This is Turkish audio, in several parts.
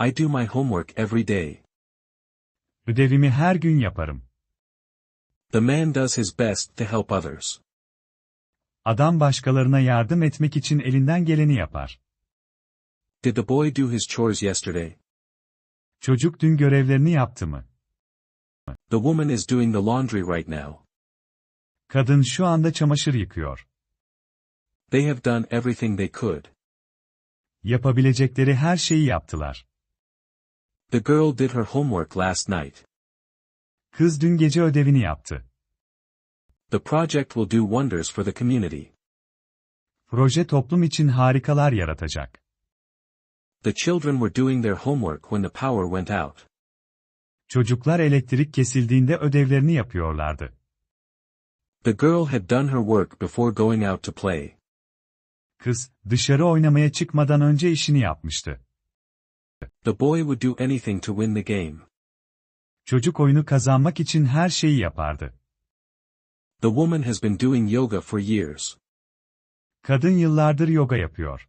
I do my homework every day. Ödevimi her gün yaparım. The man does his best to help others. Adam başkalarına yardım etmek için elinden geleni yapar. Did the boy do his chores yesterday? Çocuk dün görevlerini yaptı mı? The woman is doing the laundry right now. Kadın şu anda çamaşır yıkıyor. They have done everything they could. Yapabilecekleri her şeyi yaptılar. The girl did her homework last night. Kız dün gece ödevini yaptı. The project will do wonders for the community. Proje toplum için harikalar yaratacak. The children were doing their homework when the power went out. Çocuklar elektrik kesildiğinde ödevlerini yapıyorlardı. The girl had done her work before going out to play. Kız, dışarı oynamaya çıkmadan önce işini yapmıştı. The boy would do anything to win the game. Çocuk oyunu kazanmak için her şeyi yapardı. The woman has been doing yoga for years. Kadın yıllardır yoga yapıyor.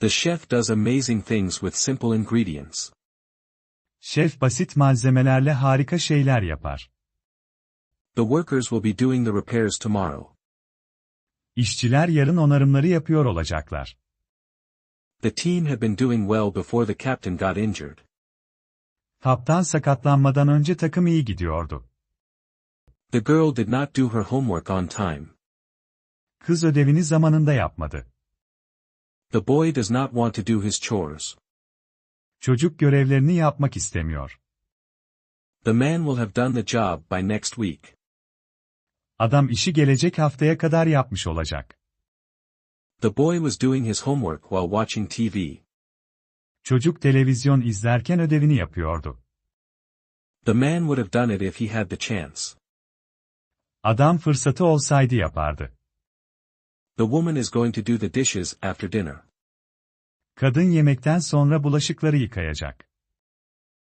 The chef does amazing things with simple ingredients. Şef basit malzemelerle harika şeyler yapar. The workers will be doing the repairs tomorrow. İşçiler yarın onarımları yapıyor olacaklar. The team had been doing well before the captain got injured. Kaptan sakatlanmadan önce takım iyi gidiyordu. The girl did not do her homework on time. Kız ödevini zamanında yapmadı. The boy does not want to do his chores. Çocuk görevlerini yapmak istemiyor. The man will have done the job by next week. Adam işi gelecek haftaya kadar yapmış olacak. The boy was doing his homework while watching TV. Çocuk televizyon izlerken ödevini yapıyordu. The man would have done it if he had the chance. Adam fırsatı olsaydı yapardı. The woman is going to do the dishes after dinner. Kadın yemekten sonra bulaşıkları yıkayacak.